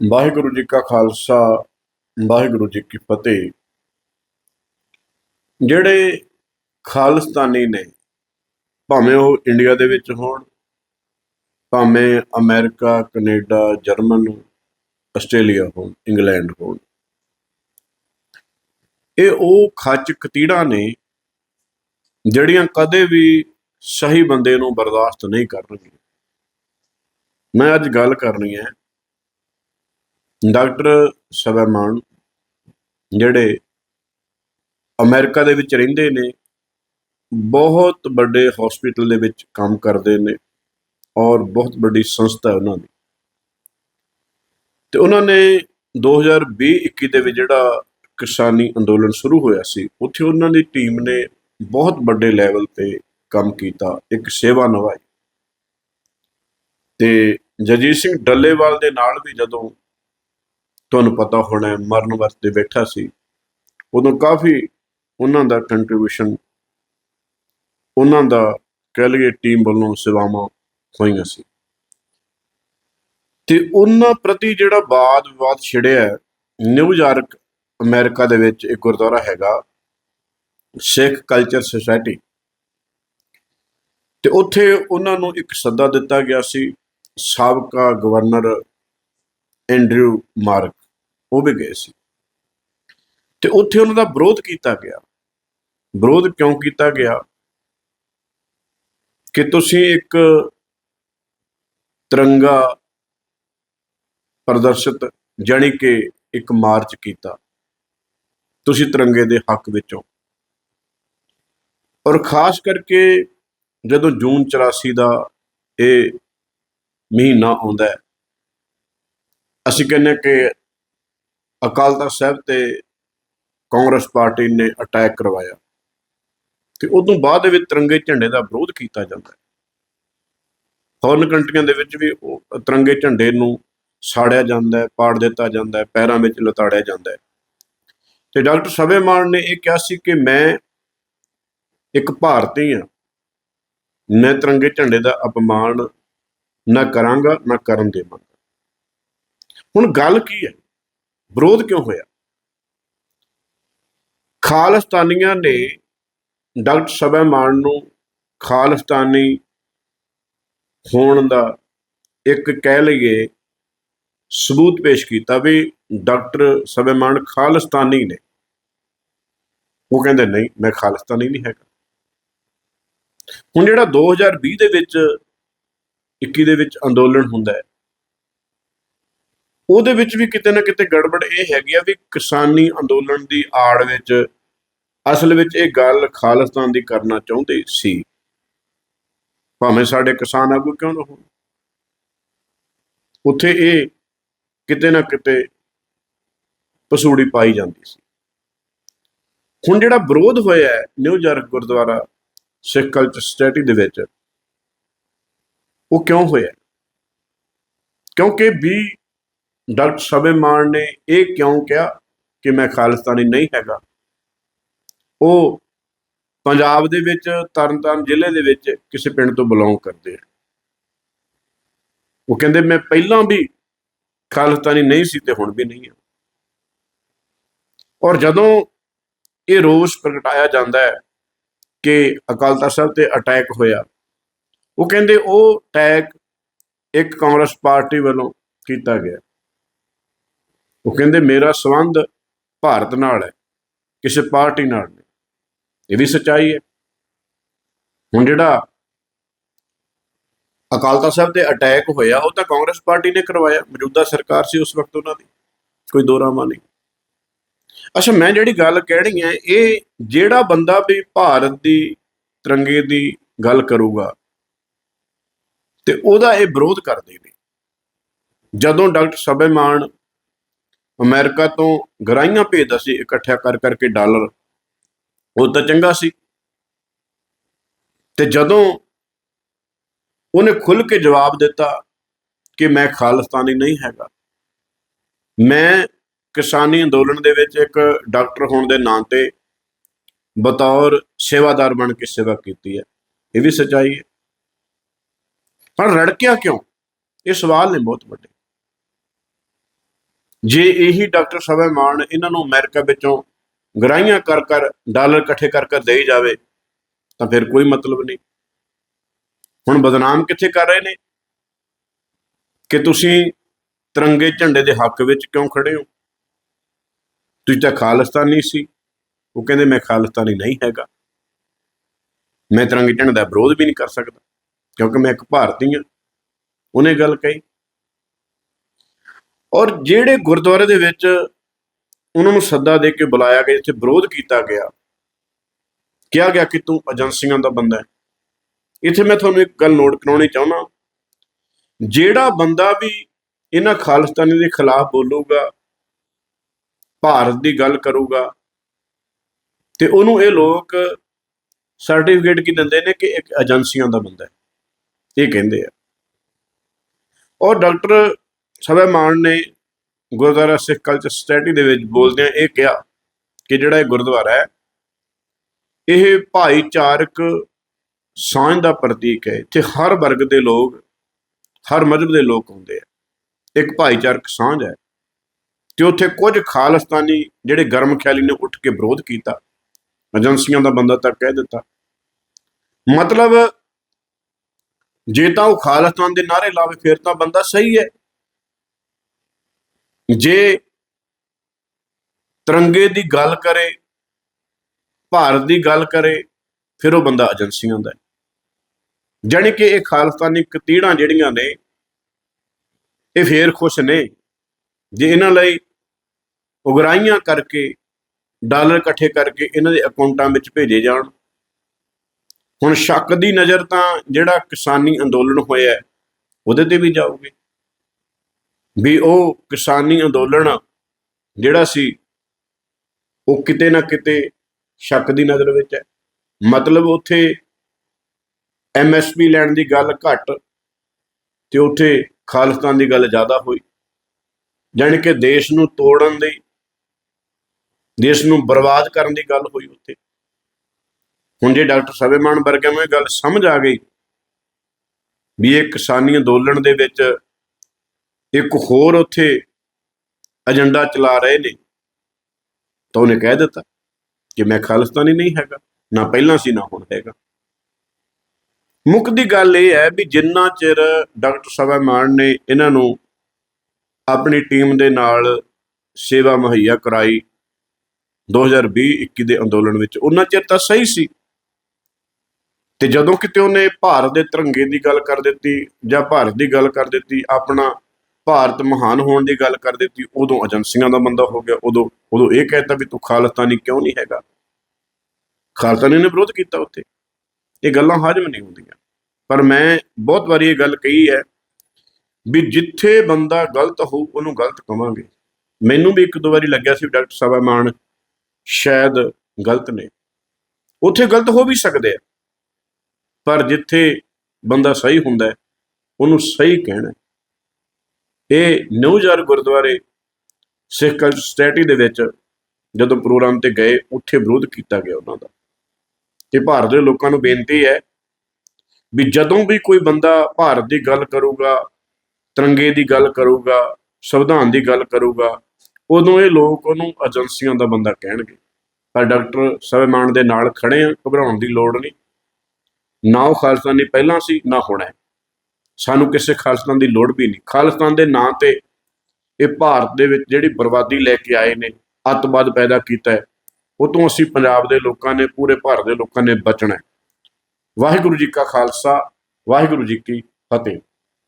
ਵਾਹਿਗੁਰੂ ਜੀ ਕਾ ਖਾਲਸਾ, ਵਾਹਿਗੁਰੂ ਜੀ ਕੀ ਫਤਿਹ। ਜਿਹੜੇ ਖਾਲਿਸਤਾਨੀ ਨੇ, ਭਾਵੇਂ ਉਹ ਇੰਡੀਆ ਦੇ ਵਿੱਚ ਹੋਣ, ਭਾਵੇਂ ਅਮਰੀਕਾ, ਕੈਨੇਡਾ, ਜਰਮਨ, ਆਸਟ੍ਰੇਲੀਆ ਹੋਣ, ਇੰਗਲੈਂਡ ਹੋਣ। ਇਹ ਉਹ ਖੱਚ ਕਤੀੜਾਂ ਨੇ, ਜਿਹੜੀਆਂ ਕਦੇ ਵੀ ਸਹੀ ਬੰਦੇ ਨੂੰ ਬਰਦਾਸ਼ਤ ਨਹੀਂ ਕਰਨਗੀਆਂ। ਮੈਂ ਅੱਜ ਗੱਲ ਕਰਨੀ ਹੈ ਡਾਕਟਰ ਸਵੈਮਾਨ ਜਿਹੜੇ ਅਮਰੀਕਾ ਦੇ ਵਿੱਚ ਰਹਿੰਦੇ ਨੇ, ਬਹੁਤ ਵੱਡੇ ਹਸਪੀਟਲ ਦੇ ਵਿੱਚ ਕੰਮ ਕਰਦੇ ਨੇ ਔਰ ਬਹੁਤ ਵੱਡੀ ਸੰਸਥਾ ਉਹਨਾਂ ਦੀ। ਤੇ ਉਹਨਾਂ ਨੇ 2020-21 ਦੇ ਵਿੱਚ ਜਿਹੜਾ ਕਿਸਾਨੀ ਅੰਦੋਲਨ ਸ਼ੁਰੂ ਹੋਇਆ ਸੀ, ਉੱਥੇ ਉਹਨਾਂ ਦੀ ਟੀਮ ਨੇ ਬਹੁਤ ਵੱਡੇ ਲੈਵਲ ਤੇ ਕੰਮ ਕੀਤਾ, ਇੱਕ ਸੇਵਾ ਨਿਭਾਈ। ਤੇ ਜਗਜੀਤ ਸਿੰਘ ਡੱਲੇਵਾਲ ਦੇ ਨਾਲ ਵੀ ਜਦੋਂ ਤੁਹਾਨੂੰ ਪਤਾ ਹੋਣਾ ਹੈ, ਮਰਨ ਵਾਸਤੇ ਬੈਠਾ ਸੀ। ਉਦੋਂ ਕਾਫੀ ਉਹਨਾਂ ਦਾ ਕੰਟਰੀਬਿਊਸ਼ਨ ਉਹਨਾਂ ਦਾ ਕਹਿ ਲਈਏ ਟੀਮ ਵੱਲੋਂ ਸੇਵਾਵਾਂ ਹੋਈਆਂ ਸੀ। ਤੇ ਉਹਨਾਂ ਪ੍ਰਤੀ ਜਿਹੜਾ ਬਾਦ ਵਿਵਾਦ ਛਿੜਿਆ ਨਿਊਯਾਰਕ ਅਮਰੀਕਾ ਦੇ ਵਿੱਚ ਇੱਕ ਗੁਰਦੁਆਰਾ ਹੈਗਾ ਸਿੱਖ ਕਲਚਰ ਸੁਸਾਇਟੀ ਤੇ ਉੱਥੇ ਉਹਨਾਂ ਨੂੰ ਇੱਕ ਸੱਦਾ ਦਿੱਤਾ ਗਿਆ ਸੀ ਸਾਬਕਾ ਗਵਰਨਰ ਐਂਡਰਿਊ ਮਾਰਕ। ਉਹ ਵੀ ਗਏ ਸੀ। ਤੇ ਉੱਥੇ ਉਹਨਾਂ ਦਾ ਵਿਰੋਧ ਕੀਤਾ ਗਿਆ। ਵਿਰੋਧ ਕਿਉਂ ਕੀਤਾ ਗਿਆ? ਕਿ ਤੁਸੀਂ ਇੱਕ ਤਿਰੰਗਾ ਪ੍ਰਦਰਸ਼ਿਤ ਜਾਣੀ ਕਿ ਇੱਕ ਮਾਰਚ ਕੀਤਾ। ਤੁਸੀਂ ਤਿਰੰਗੇ ਦੇ ਹੱਕ ਵਿੱਚੋਂ। ਔਰ ਖਾਸ ਕਰਕੇ ਜਦੋਂ ਜੂਨ 84 ਦਾ ਇਹ ਮਹੀਨਾ ਆਉਂਦਾ ਹੈ, ਅਸੀਂ ਕਹਿੰਦੇ ਹਾਂ ਕਿ ਅਕਾਲ ਤਖਤ ਸਾਹਿਬ ਤੇ ਕਾਂਗਰਸ ਪਾਰਟੀ ਨੇ ਅਟੈਕ ਕਰਵਾਇਆ। ਤੇ ਉਦੋਂ ਬਾਅਦ ਦੇ ਵਿੱਚ ਤਿਰੰਗੇ ਝੰਡੇ ਦਾ ਵਿਰੋਧ ਕੀਤਾ ਜਾਂਦਾ ਹੈ। ਫੋਰਨ ਕੰਟਰੀਆਂ ਦੇ ਵਿੱਚ ਵੀ ਉਹ ਤਿਰੰਗੇ ਝੰਡੇ ਨੂੰ ਸਾੜਿਆ ਜਾਂਦਾ ਹੈ, ਪਾੜ ਦਿੱਤਾ ਜਾਂਦਾ ਹੈ, ਪੈਰਾਂ ਵਿੱਚ ਲਤਾੜਿਆ ਜਾਂਦਾ ਹੈ। ਤੇ ਡਾਕਟਰ ਸਵੇਮਾਨ ਨੇ ਇਹ ਕਿਹਾ ਸੀ ਕਿ ਮੈਂ ਇੱਕ ਭਾਰਤੀ ਹਾਂ। ਮੈਂ ਤਿਰੰਗੇ ਝੰਡੇ ਦਾ ਅਪਮਾਨ ਨਾ ਕਰਾਂਗਾ, ਨਾ ਕਰਨ ਦੇਵਾਂਗਾ। ਹੁਣ ਗੱਲ ਕੀ ਹੈ? ਵਿਰੋਧ ਕਿਉਂ ਹੋਇਆ? ਖਾਲਿਸਤਾਨੀਆਂ ਨੇ ਡਾਕਟਰ ਸਬੈਮਾਨ ਨੂੰ ਖਾਲਿਸਤਾਨੀ ਹੋਣ ਦਾ ਇੱਕ ਕਹਿ ਲਈਏ ਸਬੂਤ ਪੇਸ਼ ਕੀਤਾ ਵੀ ਡਾਕਟਰ ਸਬੈਮਾਨ ਖਾਲਿਸਤਾਨੀ ਨੇ। ਉਹ ਕਹਿੰਦੇ, ਨਹੀਂ, ਮੈਂ ਖਾਲਿਸਤਾਨੀ ਨਹੀਂ ਹੈਗਾ। ਹੁਣ ਜਿਹੜਾ 2020 ਦੇ ਵਿੱਚ 21 ਦੇ ਵਿੱਚ ਅੰਦੋਲਨ ਹੁੰਦਾ ਹੈ ਉਹਦੇ ਵਿੱਚ ਵੀ ਕਿਤੇ ਨਾ ਕਿਤੇ ਗੜਬੜ ਇਹ ਹੈਗੀ ਆ ਵੀ ਕਿਸਾਨੀ ਅੰਦੋਲਨ ਦੀ ਆੜ ਵਿੱਚ ਅਸਲ ਵਿੱਚ ਇਹ ਗੱਲ ਖਾਲਿਸਤਾਨ ਦੀ ਕਰਨਾ ਚਾਹੁੰਦੇ ਸੀ। ਭਾਵੇਂ ਸਾਡੇ ਕਿਸਾਨ ਆਗੂ ਕਿਉਂ ਨਾ ਹੋਣ। ਉੱਥੇ ਇਹ ਕਿਤੇ ਨਾ ਕਿਤੇ ਪਸੂੜੀ ਪਾਈ ਜਾਂਦੀ ਸੀ। ਹੁਣ ਜਿਹੜਾ ਵਿਰੋਧ ਹੋਇਆ ਹੈ New York gurdwara Sikh culture society ਦੇ ਵਿੱਚ, ਉਹ ਕਿਉਂ ਹੋਇਆ? ਕਿਉਂਕਿ ਵੀ ਡਾਕਟਰ ਸਬੇਮਾਨ ਨੇ ਇਹ ਕਿਉਂ ਕਿਹਾ ਕਿ ਮੈਂ ਖਾਲਿਸਤਾਨੀ ਨਹੀਂ ਹੈਗਾ? ਉਹ ਪੰਜਾਬ ਦੇ ਵਿੱਚ, ਤਰਨਤਾਰਨ ਜ਼ਿਲ੍ਹੇ ਦੇ ਵਿੱਚ ਕਿਸੇ ਪਿੰਡ ਤੋਂ ਬਿਲੋਂਗ ਕਰਦੇ ਆ। ਉਹ ਕਹਿੰਦੇ, ਮੈਂ ਪਹਿਲਾਂ ਵੀ ਖਾਲਿਸਤਾਨੀ ਨਹੀਂ ਸੀ ਤੇ ਹੁਣ ਵੀ ਨਹੀਂ ਹਾਂ ਔਰ ਜਦੋਂ ਇਹ ਰੋਸ ਪ੍ਰਗਟਾਇਆ ਜਾਂਦਾ ਹੈ ਕਿ ਅਕਾਲ ਤਖਤ ਸਾਹਿਬ ਤੇ ਅਟੈਕ ਹੋਇਆ, ਉਹ ਕਹਿੰਦੇ, ਉਹ ਅਟੈਕ ਇੱਕ ਕਾਂਗਰਸ ਪਾਰਟੀ ਵੱਲੋਂ ਕੀਤਾ ਗਿਆ। ਉਹ ਕਹਿੰਦੇ, ਮੇਰਾ ਸੰਬੰਧ ਭਾਰਤ ਨਾਲ ਹੈ, ਕਿਸੇ ਪਾਰਟੀ ਨਾਲ ਨਹੀਂ। ਇਹ ਵੀ ਸੱਚਾਈ ਹੈ। ਹੁਣ ਜਿਹੜਾ ਅਕਾਲ ਤਖਤ ਸਾਹਿਬ ਤੇ ਅਟੈਕ ਹੋਇਆ, ਉਹ ਤਾਂ ਕਾਂਗਰਸ ਪਾਰਟੀ ਨੇ ਕਰਵਾਇਆ। ਮੌਜੂਦਾ ਸਰਕਾਰ ਸੀ ਉਸ ਵਕਤ ਉਹਨਾਂ ਦੀ। ਕੋਈ ਦੋਰਾਮਾ ਨਹੀਂ। ਅੱਛਾ, ਮੈਂ ਜਿਹੜੀ ਗੱਲ ਕਹਿਣੀ ਹੈ, ਇਹ ਜਿਹੜਾ ਬੰਦਾ ਵੀ ਭਾਰਤ ਦੀ ਤਿਰੰਗੇ ਦੀ ਗੱਲ ਕਰੂਗਾ, ਤੇ ਉਹਦਾ ਇਹ ਵਿਰੋਧ ਕਰਦੇ ਨੇ। ਜਦੋਂ ਡਾਕਟਰ ਸਬੇਮਾਨ ਅਮਰੀਕਾ ਤੋਂ ਗਰਾਈਆਂ ਭੇਜਦਾ ਸੀ, ਇਕੱਠਿਆ ਕਰ ਕਰਕੇ ਡਾਲਰ। ਉਹ ਤਾਂ ਚੰਗਾ ਸੀ। ਤੇ ਜਦੋਂ ਉਹਨੇ ਖੁੱਲ ਕੇ ਜਵਾਬ ਦਿੱਤਾ ਕਿ ਮੈਂ ਖਾਲਿਸਤਾਨੀ ਨਹੀਂ ਹੈਗਾ, ਮੈਂ ਕਿਸਾਨੀ ਅੰਦੋਲਨ ਦੇ ਵਿੱਚ ਇੱਕ ਡਾਕਟਰ ਹੋਣ ਦੇ ਨਾਂ ਤੇ ਬਤੌਰ ਸੇਵਾਦਾਰ ਬਣ ਕੇ ਸੇਵਾ ਕੀਤੀ ਹੈ। ਇਹ ਵੀ ਸੱਚਾਈ ਹੈ। ਪਰ ਰੜਕਿਆ ਕਿਉਂ? ਇਹ ਸਵਾਲ ਨੇ ਬਹੁਤ ਵੱਡੇ। ਜੇ ਇਹੀ ਡਾਕਟਰ ਸਵੈਮਾਨ ਇਹਨਾਂ ਨੂੰ ਅਮਰੀਕਾ ਵਿੱਚੋਂ ਗਰਾਈਆਂ ਕਰ ਕਰ, ਡਾਲਰ ਇਕੱਠੇ ਕਰ ਕਰ ਦੇਈ ਜਾਵੇ, ਤਾਂ ਫਿਰ ਕੋਈ ਮਤਲਬ ਨਹੀਂ। ਹੁਣ ਬਦਨਾਮ ਕਿੱਥੇ ਕਰ ਰਹੇ ਨੇ? ਕਿ ਤੁਸੀਂ ਤਿਰੰਗੇ ਝੰਡੇ ਦੇ ਹੱਕ ਵਿੱਚ ਕਿਉਂ ਖੜੇ ਹੋ? ਤੁਸੀਂ ਤਾਂ ਖਾਲਿਸਤਾਨੀ ਸੀ। ਉਹ ਕਹਿੰਦੇ, ਮੈਂ ਖਾਲਿਸਤਾਨੀ ਨਹੀਂ ਹੈਗਾ। ਮੈਂ ਤਿਰੰਗੇ ਝੰਡੇ ਦਾ ਵਿਰੋਧ ਵੀ ਨਹੀਂ ਕਰ ਸਕਦਾ, ਕਿਉਂਕਿ ਮੈਂ ਇੱਕ ਭਾਰਤੀ ਹਾਂ। ਉਹਨੇ ਗੱਲ ਕਹੀ। ਔਰ ਜਿਹੜੇ ਗੁਰਦੁਆਰੇ ਦੇ ਵਿੱਚ ਉਹਨਾਂ ਨੂੰ ਸੱਦਾ ਦੇ ਕੇ ਬੁਲਾਇਆ ਗਿਆ ਜਿੱਥੇ ਵਿਰੋਧ ਕੀਤਾ ਗਿਆ, ਕਿਹਾ ਗਿਆ ਕਿ ਤੂੰ ਏਜੰਸੀਆਂ ਦਾ ਬੰਦਾ ਹੈ। ਇੱਥੇ ਮੈਂ ਤੁਹਾਨੂੰ ਇੱਕ ਗੱਲ ਨੋਟ ਕਰਾਉਣੀ ਚਾਹੁੰਦਾ ਜਿਹੜਾ ਬੰਦਾ ਵੀ ਇਹਨਾਂ ਖਾਲਿਸਤਾਨੀ ਦੇ ਖਿਲਾਫ ਬੋਲੂਗਾ, ਭਾਰਤ ਦੀ ਗੱਲ ਕਰੂਗਾ, ਤੇ ਉਹਨੂੰ ਇਹ ਲੋਕ ਸਰਟੀਫਿਕੇਟ ਕੀ ਦਿੰਦੇ ਨੇ ਕਿ ਇੱਕ ਏਜੰਸੀਆਂ ਦਾ ਬੰਦਾ ਹੈ। ਇਹ ਕਹਿੰਦੇ ਆ। ਔਰ ਡਾਕਟਰ ਸਵੈਮਾਨ ਨੇ ਗੁਰਦੁਆਰਾ ਸਿੱਖ ਕਲਚਰ ਸੋਸਾਇਟੀ ਦੇ ਵਿੱਚ ਬੋਲਦਿਆਂ ਇਹ ਕਿਹਾ ਕਿ ਜਿਹੜਾ ਇਹ ਗੁਰਦੁਆਰਾ ਹੈ, ਇਹ ਭਾਈਚਾਰਕ ਸਾਂਝ ਦਾ ਪ੍ਰਤੀਕ ਹੈ। ਇੱਥੇ ਹਰ ਵਰਗ ਦੇ ਲੋਕ, ਹਰ ਮਜ਼ਹਬ ਦੇ ਲੋਕ ਹੁੰਦੇ ਆ। ਇੱਕ ਭਾਈਚਾਰਕ ਸਾਂਝ ਹੈ। ਤੇ ਉੱਥੇ ਕੁਝ ਖਾਲਿਸਤਾਨੀ ਜਿਹੜੇ ਗਰਮ ਖਿਆਲੀ ਨੇ ਉੱਠ ਕੇ ਵਿਰੋਧ ਕੀਤਾ। ਏਜੰਸੀਆਂ ਦਾ ਬੰਦਾ ਤੱਕ ਕਹਿ ਦਿੱਤਾ। ਮਤਲਬ ਜੇ ਤਾਂ ਉਹ ਖਾਲਿਸਤਾਨ ਦੇ ਨਾਰੇ ਲਾਵੇ, ਫਿਰ ਤਾਂ ਬੰਦਾ ਸਹੀ ਹੈ। ਜੇ ਤਿਰੰਗੇ ਦੀ ਗੱਲ ਕਰੇ, ਭਾਰਤ ਦੀ ਗੱਲ ਕਰੇ, ਫਿਰ ਉਹ ਬੰਦਾ ਏਜੰਸੀਆਂ ਦਾ ਹੈ। ਜਾਣੀ ਕਿ ਇਹ ਖਾਲਸਤਾਨੀ ਕਤੀੜਾਂ ਜਿਹੜੀਆਂ ਨੇ, ਇਹ ਫੇਰ ਖੁਸ਼ ਨੇ ਜੇ ਇਹਨਾਂ ਲਈ ਉਗਰਾਈਆਂ ਕਰਕੇ, ਡਾਲਰ ਇਕੱਠੇ ਕਰਕੇ ਇਹਨਾਂ ਦੇ ਅਕਾਊਂਟਾਂ ਵਿੱਚ ਭੇਜੇ ਜਾਣ। ਹੁਣ ਸ਼ੱਕ ਦੀ ਨਜ਼ਰ ਤਾਂ ਜਿਹੜਾ ਕਿਸਾਨੀ ਅੰਦੋਲਨ ਹੋਇਆ ਉਹਦੇ ਤੇ ਵੀ ਜਾਊਗੀ। ਵੀ ਉਹ ਕਿਸਾਨੀ ਅੰਦੋਲਨ ਜਿਹੜਾ ਸੀ, ਉਹ ਕਿਤੇ ਨਾ ਕਿਤੇ ਸ਼ੱਕ ਦੀ ਨਜ਼ਰ ਵਿੱਚ ਹੈ। ਮਤਲਬ ਉੱਥੇ ਐਮਐਸਪੀ ਲੈਣ ਦੀ ਗੱਲ ਘੱਟ ਤੇ ਉੱਥੇ ਖਾਲਿਸਤਾਨ ਦੀ ਗੱਲ ਜ਼ਿਆਦਾ ਹੋਈ। ਜਾਣੀ ਕਿ ਦੇਸ਼ ਨੂੰ ਤੋੜਨ ਦੀ, ਦੇਸ਼ ਨੂੰ ਬਰਬਾਦ ਕਰਨ ਦੀ ਗੱਲ ਹੋਈ ਉੱਥੇ। ਹੁਣ ਜੇ ਡਾਕਟਰ ਸਵੇਮਾਨ ਵਰਗਿਆਂ ਨੂੰ ਇਹ ਗੱਲ ਸਮਝ ਆ ਗਈ ਵੀ ਇਹ ਕਿਸਾਨੀ ਅੰਦੋਲਨ ਦੇ ਵਿੱਚ ਇੱਕ ਹੋਰ ਉੱਥੇ ਏਜੰਡਾ ਚਲਾ ਰਹੇ ਨੇ, ਤਾਂ ਉਹਨੇ ਕਹਿ ਦਿੱਤਾ ਕਿ ਮੈਂ ਖਾਲਿਸਤਾਨੀ ਨਹੀਂ ਹੈਗਾ, ਨਾ ਪਹਿਲਾਂ ਸੀ ਨਾ ਹੁਣ ਹੈਗਾ। ਮੁੱਖ ਦੀ ਗੱਲ ਇਹ ਹੈ ਵੀ ਜਿੰਨਾ ਚਿਰ ਡਾਕਟਰ ਸਵਾ ਮਾਨ ਨੇ ਇਹਨਾਂ ਨੂੰ ਆਪਣੀ ਟੀਮ ਦੇ ਨਾਲ ਸੇਵਾ ਮੁਹੱਈਆ ਕਰਾਈ 2020-21 ਦੇ ਅੰਦੋਲਨ ਵਿੱਚ, ਉਹਨਾਂ ਚਿਰ ਤਾਂ ਸਹੀ ਸੀ। ਤੇ ਜਦੋਂ ਕਿਤੇ ਉਹਨੇ ਭਾਰਤ ਦੇ ਤਿਰੰਗੇ ਦੀ ਗੱਲ ਕਰ ਦਿੱਤੀ ਜਾਂ ਭਾਰਤ ਦੀ ਗੱਲ ਕਰ ਦਿੱਤੀ, ਆਪਣਾ ਭਾਰਤ ਮਹਾਨ ਹੋਣ ਦੀ ਗੱਲ ਕਰ ਦਿੱਤੀ, ਉਦੋਂ ਏਜੰਸੀਆਂ ਦਾ ਬੰਦਾ ਹੋ ਗਿਆ, ਉਦੋਂ ਉਦੋਂ ਇਹ ਕਹਿਤਾ ਵੀ ਤੂੰ ਖਾਲਸਤਾਨੀ ਕਿਉਂ ਨਹੀਂ ਹੈਗਾ? ਖਾਲਿਸਤਾਨੀ ਨੇ ਵਿਰੋਧ ਕੀਤਾ ਉੱਥੇ। ਇਹ ਗੱਲਾਂ ਹਾਜ਼ਮ ਨਹੀਂ ਹੁੰਦੀਆਂ। ਪਰ ਮੈਂ ਬਹੁਤ ਵਾਰੀ ਇਹ ਗੱਲ ਕਹੀ ਹੈ ਵੀ ਜਿੱਥੇ ਬੰਦਾ ਗਲਤ ਹੋਊ, ਉਹਨੂੰ ਗਲਤ ਕਵਾਂਗੇ। ਮੈਨੂੰ ਵੀ ਇੱਕ ਦੋ ਵਾਰੀ ਲੱਗਿਆ ਸੀ ਡਾਕਟਰ ਸਭਾਮਾਨ ਸ਼ਾਇਦ ਗਲਤ ਨੇ। ਉੱਥੇ ਗਲਤ ਹੋ ਵੀ ਸਕਦੇ ਆ, ਪਰ ਜਿੱਥੇ ਬੰਦਾ ਸਹੀ ਹੁੰਦਾ ਉਹਨੂੰ ਸਹੀ ਕਹਿਣਾ ਹੈ। ਇਹ ਨਿਊਜ਼ਰ ਗੁਰਦੁਆਰੇ ਸਿੱਖ ਕਲਚਰ ਸੋਸਾਇਟੀ ਦੇ ਵਿੱਚ ਜਦੋਂ ਪ੍ਰੋਗਰਾਮ ਤੇ ਗਏ, ਉੱਥੇ ਵਿਰੋਧ ਕੀਤਾ ਗਿਆ ਉਹਨਾਂ ਦਾ। ਤੇ ਭਾਰਤ ਦੇ ਲੋਕਾਂ ਨੂੰ ਬੇਨਤੀ ਹੈ ਵੀ ਜਦੋਂ ਵੀ ਕੋਈ ਬੰਦਾ ਭਾਰਤ ਦੀ ਗੱਲ ਕਰੂਗਾ, ਤਿਰੰਗੇ ਦੀ ਗੱਲ ਕਰੂਗਾ, ਸੰਵਿਧਾਨ ਦੀ ਗੱਲ ਕਰੂਗਾ, ਉਦੋਂ ਇਹ ਲੋਕ ਉਹਨੂੰ ਏਜੰਸੀਆਂ ਦਾ ਬੰਦਾ ਕਹਿਣਗੇ। ਪਰ ਡਾਕਟਰ ਸਵੇਮਾਨ ਦੇ ਨਾਲ ਖੜੇ ਆ, ਘਬਰਾਉਣ ਦੀ ਲੋੜ ਨਹੀਂ। ਨਾ ਉਹ ਖਾਲਿਸਤਾਨੀ ਪਹਿਲਾਂ ਸੀ, ਨਾ ਹੁਣ ਹੈ। ਸਾਨੂੰ ਕਿਸੇ ਖਾਲਿਸਤਾਨ ਦੀ ਲੋੜ ਵੀ ਨਹੀਂ। ਖਾਲਿਸਤਾਨ ਦੇ ਨਾਂ ਤੇ ਇਹ ਭਾਰਤ ਦੇ ਵਿੱਚ ਜਿਹੜੀ ਬਰਬਾਦੀ ਲੈ ਕੇ ਆਏ ਨੇ, ਅੱਤਵਾਦ ਪੈਦਾ ਕੀਤਾ ਹੈ, ਉਹ ਤੋਂ ਅਸੀਂ ਪੰਜਾਬ ਦੇ ਲੋਕਾਂ ਨੇ, ਪੂਰੇ ਭਾਰਤ ਦੇ ਲੋਕਾਂ ਨੇ ਬਚਣਾ ਹੈ। ਵਾਹਿਗੁਰੂ ਜੀ ਕਾ ਖਾਲਸਾ, ਵਾਹਿਗੁਰੂ ਜੀ ਕੀ ਫਤਿਹ।